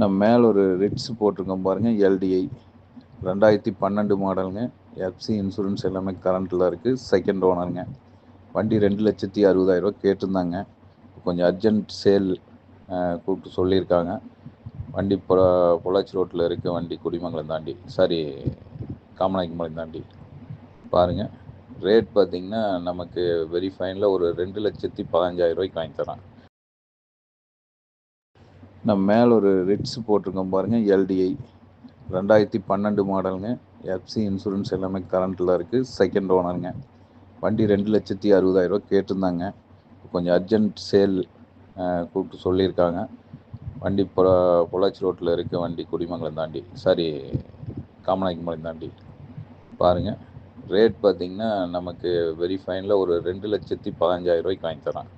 நான் மேலே ஒரு ரிட்ஸ் போட்டிருக்கோம் பாருங்கள் எல்டிஐ ரெண்டாயிரத்தி பன்னெண்டு மாடலுங்க. எஃப்சி இன்சூரன்ஸ் எல்லாமே கரண்ட்டில் இருக்குது செகண்ட் ஓனருங்க வண்டி ரெண்டு லட்சத்தி அறுபதாயிரரூவா கேட்டிருந்தாங்க. கொஞ்சம் அர்ஜென்ட் சேல் கூப்பிட்டு சொல்லியிருக்காங்க. வண்டி பொ பொள்ளாச்சி ரோட்டில் இருக்க வண்டி குடிமங்கலம் தாண்டி. சாரி காமநாயக்கம்பாளையம் தாண்டி. பாருங்கள் ரேட் பார்த்தீங்கன்னா நமக்கு வெரி ஃபைனில் ஒரு ரெண்டு லட்சத்தி பதினஞ்சாயிரம் ரூபாய்க்கு வாங்கி தரேன். நான் மேலே ஒரு ரிட்ஸ் போட்டிருக்கோம் பாருங்கள் எல்டிஐ ரெண்டாயிரத்தி பன்னெண்டு மாடலுங்க. எஃப்சி இன்சூரன்ஸ் எல்லாமே கரண்ட்டில் இருக்குது செகண்ட் ஓனருங்க வண்டி ரெண்டு லட்சத்தி அறுபதாயிரரூவா கேட்டிருந்தாங்க. கொஞ்சம் அர்ஜென்ட் சேல் கூப்பிட்டு சொல்லியிருக்காங்க. வண்டி பொ பொள்ளாச்சி ரோட்டில் இருக்க வண்டி குடிமங்கலம் தாண்டி சாரி காமநாயக்கம்பாளையம் தாண்டி. பாருங்கள் ரேட் பார்த்தீங்கன்னா நமக்கு வெரி ஃபைனில் ஒரு ரெண்டு லட்சத்தி பதினஞ்சாயிரரூவாய்க்கு வாங்கி தரேன்